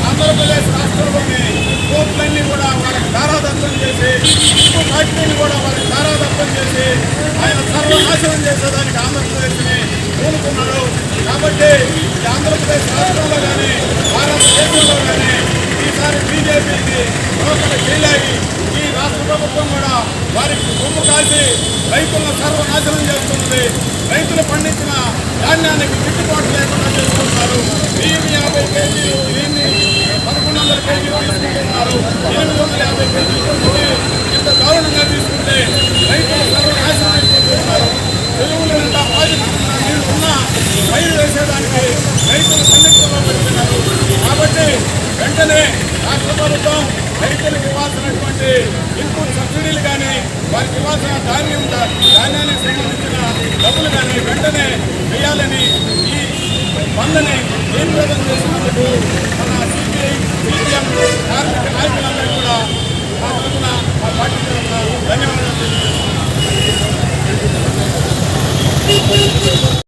ఆంధ్రప్రదేశ్ రాష్ట్రంలోని కోట్లన్నీ కూడా వాళ్ళకి ధారాదత్తం చేసి ఉప్పు ఫ్యాక్టరీని కూడా వాళ్ళకి ధారాదత్తం చేసి ఆయన సర్వనాశనం చేసేదానికి ఆంధ్రప్రదేశ్ని కోరుకున్నాడు కాబట్టి ఆంధ్రప్రదేశ్ రాష్ట్రంలో కానీ భారతదేశంలో కానీ ఈసారి బీజేపీకి లోకల చేయలేగి ఈ రాష్ట్ర ప్రభుత్వం కూడా వారికి కొమ్ము కాసి రైతులను సర్వనాశనం చేస్తున్నది. రైతులు పండించిన ధాన్యానికి గిట్టుబాటు లేకుండా చేసుకుంటున్నారు బియ్యం యాభై కేజీలు దీన్ని పదకొండు వందల కేజీలు తీసుకుంటున్నారు ఎనిమిది వందల యాభై కేజీలు ఇంత దారుణంగా తీసుకుంటే రైతులు సర్వనాశనం అయిపోతున్నారు. చెరువుల నిండా బాధితున్న నీళ్ళు ఉన్నా పైరు వేసేదానికి రైతులు సందిగ్ధంలో పెడుతున్నారు. కాబట్టి వెంటనే రాష్ట్ర ప్రభుత్వం రైతులకు ఇవ్వాల్సినటువంటి ఇన్పుట్ సబ్సిడీలు కానీ వారికి ఇవ్వాల్సిన ధాన్యం ధాన్యానికి సంబంధించిన డబ్బులు కానీ వెంటనే వేయాలని ఈ బంద్ని తీవ్రతం చేసినందుకు మన సిపిఐ సిపిఎం కార్మిక నాయకులందరూ కూడా మా తరఫున మా పార్టీ తరఫున ధన్యవాదాలు తెలియజేస్తున్నాను